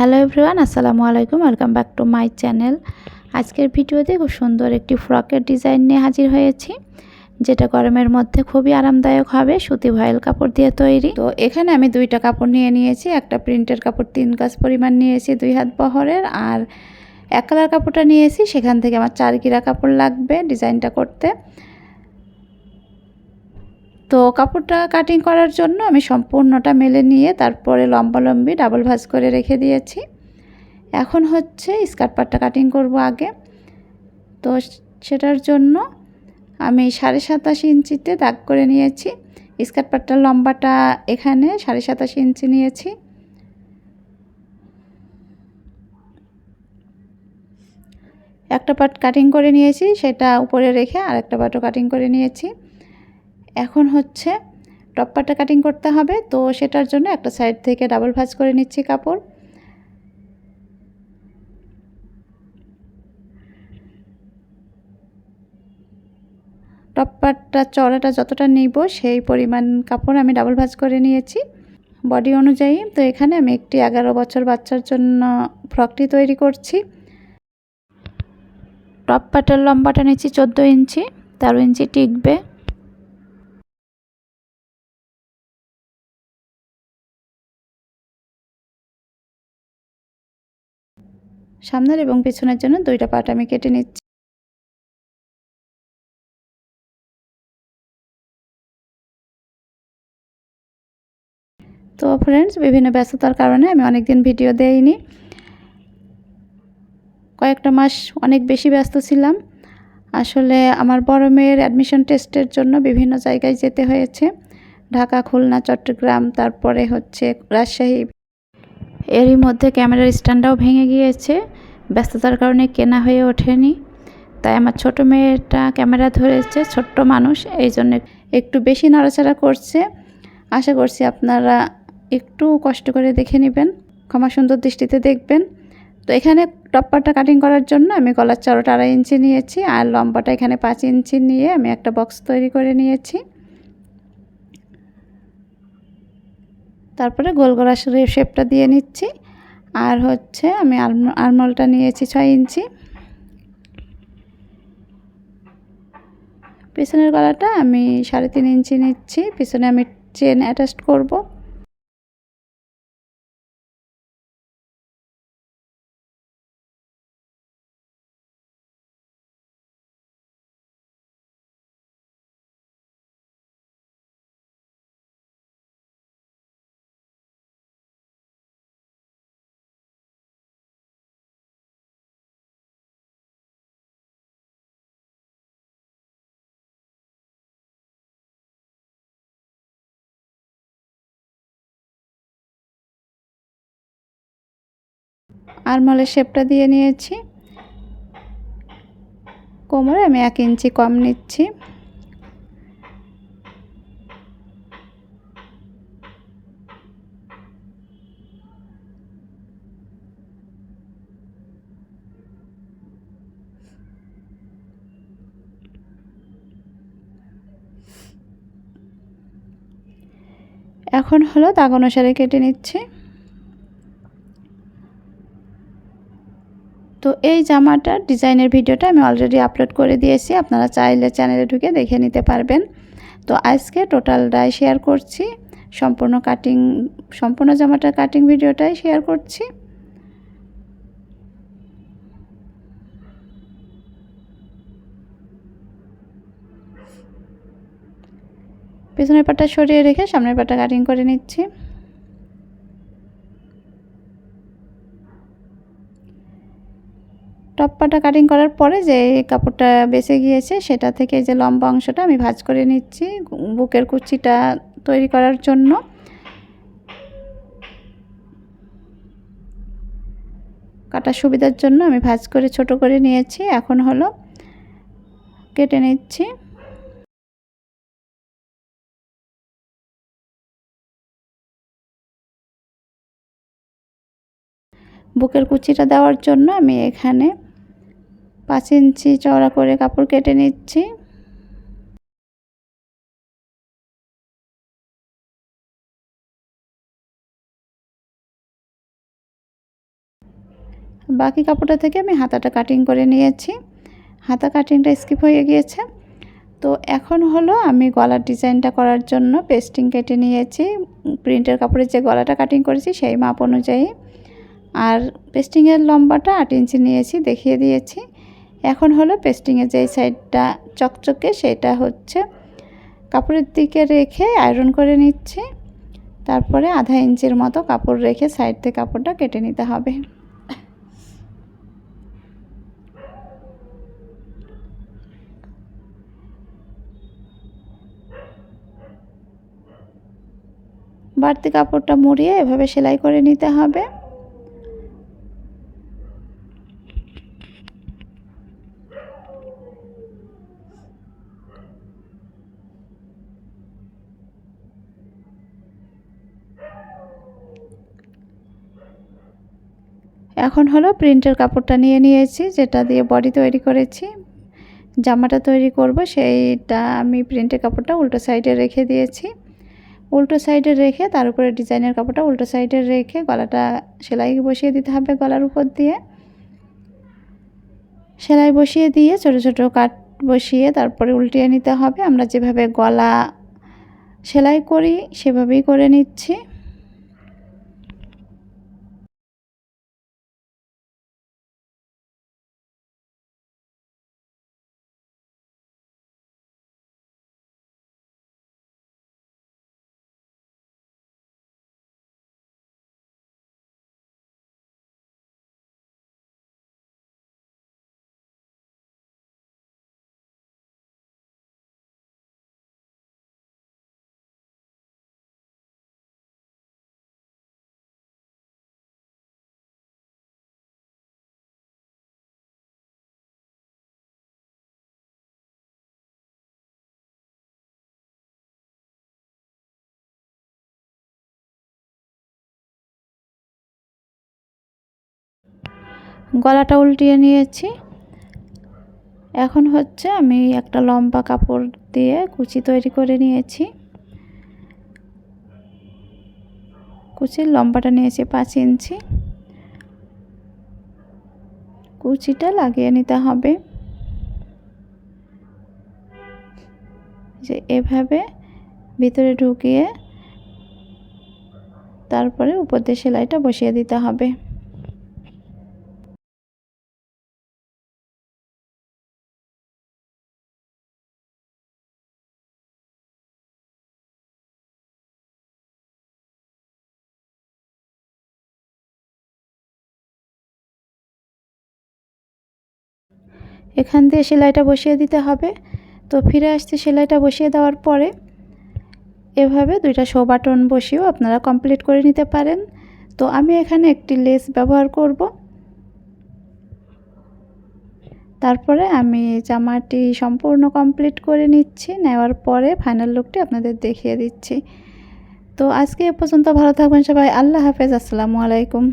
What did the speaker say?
Hello everyone আসসালামু আলাইকুম welcome back to my channel আজকের ভিডিওতে খুব সুন্দর একটি ফ্রকের ডিজাইন নিয়ে হাজির হয়েছি, যেটা গরমের মধ্যে খুবই আরামদায়ক হবে, সুতি ভয়েল কাপড় দিয়ে তৈরি। তো এখানে আমি দুইটা কাপড় নিয়ে নিয়েছি, একটা প্রিন্টের কাপড় তিন গাছ পরিমাণ নিয়েছি, দুই হাত বহরের, আর এক কালার কাপড়টা নিয়েছি, সেখান থেকে আমার চার কিরা কাপড় লাগবে ডিজাইনটা করতে। তো কাপড়টা কাটিং করার জন্য আমি সম্পূর্ণটা মেলে নিয়ে তারপরে লম্বালম্বি ডাবল ভাজ করে রেখে দিয়েছি। এখন হচ্ছে স্কার্ট পাটটা কাটিং করব আগে। তো সেটার জন্য আমি সাড়ে সাতাশ ইঞ্চিতে দাগ করে নিয়েছি। স্কার্ট পাটটার লম্বাটা এখানে সাড়ে সাতাশ ইঞ্চি নিয়েছি। একটা পাট কাটিং করে নিয়েছি, সেটা উপরে রেখে আর একটা পাটও কাটিং করে নিয়েছি। এখন হচ্ছে টপ পাটটা কাটিং করতে হবে। তো সেটার জন্য একটা সাইড থেকে ডাবল ভাজ করে নিচ্ছি কাপড়। টপ পাটটা চড়াটা যতটা নিব সেই পরিমাণ কাপড় আমি ডাবল ভাজ করে নিয়েছি। বডি অনুযায়ী, তো এখানে আমি একটি এগারো বছর বাচ্চার জন্য ফ্রকটি তৈরি করছি। টপ পাটের লম্বাটা নিচ্ছি চোদ্দ ইঞ্চি, তেরো ইঞ্চি টিকবে। সামনের এবং পিছনের জন্য দুইটা পাট আমি কেটে নিচ্ছি। তো ফ্রেন্ডস বিভিন্ন ব্যস্ততার কারণে আমি অনেক দিন ভিডিও দেইনি। কয়েকটা মাস অনেক বেশি ব্যস্ত ছিলাম। আসলে আমার বড় মেয়ের অ্যাডমিশন টেস্টের জন্য বিভিন্ন জায়গায় যেতে হয়েছে। ঢাকা, খুলনা, চট্টগ্রাম, তারপরে হচ্ছে রাজশাহী। এরই মধ্যে ক্যামেরার স্ট্যান্ডটাও ভেঙে গিয়েছে। ব্যস্ততার কারণে কেনা হয়ে ওঠেনি। তাই আমার ছোট মেয়েটা ক্যামেরা ধরেছে, ছোট্ট মানুষ, এই জন্য একটু বেশি নড়াচড়া করছে। আশা করছি আপনারা একটু কষ্ট করে দেখে নেবেন, ক্ষমা সুন্দর দৃষ্টিতে দেখবেন। তো এখানে টপ্পারটা কাটিং করার জন্য আমি গলার চড়োটা আড়াই ইঞ্চি নিয়েছি আর লম্বাটা এখানে পাঁচ ইঞ্চি নিয়ে আমি একটা বক্স তৈরি করে নিয়েছি। তারপরে গোল গোলা শেপটা দিয়ে নিচ্ছি। আর হচ্ছে আমি আরমলটা নিয়েছি ছয় ইঞ্চি। পিছনের গলাটা আমি সাড়ে তিন ইঞ্চি নিচ্ছি। পিছনে আমি চেন অ্যাটাচ করব। আরমলের শেপটা দিয়ে নিয়েছি। কোমরে আমি এক ইঞ্চি কম নিচ্ছি। এখন হলো দাগ অনুসারে কেটে নিচ্ছি। তো এই জামাটার ডিজাইনের ভিডিওটা আমি অলরেডি আপলোড করে দিয়েছি। আপনারা চাইলে চ্যানেলে ঢুকে দেখে নিতে পারবেন। তো আজকে টোটালটাই শেয়ার করছি। সম্পূর্ণ কাটিং সম্পূর্ণ জামাটার কাটিং ভিডিওটাই শেয়ার করছি। পেছনের পাটা সরিয়ে রেখে সামনের পাটা কাটিং করে নিচ্ছি। টপ্পাটা কাটিং করার পরে যে কাপড়টা বেঁচে গিয়েছে, সেটা থেকে যে লম্বা অংশটা আমি ভাজ করে নিচ্ছি বুকের কুচিটা তৈরি করার জন্য। কাটার সুবিধার জন্য আমি ভাজ করে ছোট করে নিয়েছি, এখন হলো কেটে নিচ্ছি। বুকের কুচিটা দেওয়ার জন্য আমি এখানে পাঁচ ইঞ্চি চওড়া করে কাপড় কেটে নিচ্ছি। বাকি কাপড়টা থেকে আমি হাতাটা কাটিং করে নিয়েছি। হাতা কাটিংটা স্কিপ হয়ে গিয়েছে। তো এখন হলো আমি গলার ডিজাইনটা করার জন্য পেস্টিং কেটে নিয়েছি। প্রিন্টের কাপড়ের যে গলাটা কাটিং করেছি সেই মাপ অনুযায়ী। আর পেস্টিংয়ের লম্বাটা আট ইঞ্চি নিয়েছি, দেখিয়ে দিয়েছি। এখন হলো পেস্টিংয়ের যেই সাইডটা চকচকে সেটা হচ্ছে কাপড়ের দিকে রেখে আয়রন করে নিচ্ছি। তারপরে আধা ইঞ্চির মতো কাপড় রেখে সাইড থেকে কাপড়টা কেটে নিতে হবে। বাড়তি কাপড়টা মুড়িয়ে এভাবে সেলাই করে নিতে হবে। এখন হলো প্রিন্টের কাপড়টা নিয়ে নিয়েছি, যেটা দিয়ে বডি তৈরি করেছি। জামাটা তৈরি করব, সেইটা আমি প্রিন্টের কাপড়টা উল্টো সাইডে রেখে দিয়েছি। উল্টো সাইডে রেখে তার উপরে ডিজাইনের কাপড়টা উল্টো সাইডে রেখে গলাটা সেলাই বসিয়ে দিতে হবে গলার উপর দিয়ে। সেলাই বসিয়ে দিয়ে ছোট ছোট কাট বসিয়ে তারপরে উল্টিয়ে নিতে হবে। আমরা যেভাবে গলা সেলাই করি, সেভাবেই করে নিচ্ছি। গলাটা উল্টিয়ে নিয়েছি। এখন হচ্ছে আমি একটা লম্বা কাপড় দিয়ে কুচি তৈরি করে নিয়েছি। কুচির লম্বাটা নিয়েছি পাঁচ ইঞ্চি। কুচিটা লাগিয়ে নিতে হবে। যে এভাবে ভিতরে ঢুকিয়ে তারপরে উপর দিয়ে সেলাইটা বসিয়ে দিতে হবে। এখান দিয়ে সেলাইটা বসিয়ে দিতে হবে। তো ফিরে আসতে সেলাইটা বসিয়ে দেওয়ার পরে। এভাবে দুইটা শো বাটন বসিয়েও আপনারা কমপ্লিট করে নিতে পারেন। তো আমি এখানে একটি লেস ব্যবহার করব। তারপরে আমি জামাটি সম্পূর্ণ কমপ্লিট করে নিচ্ছি। নেওয়ার পরে ফাইনাল লুকটি আপনাদের দেখিয়ে দিচ্ছি। তো আজকে এ পর্যন্ত ভালো থাকবেন সবাই। আল্লাহ হাফেজ। আসসালামু আলাইকুম।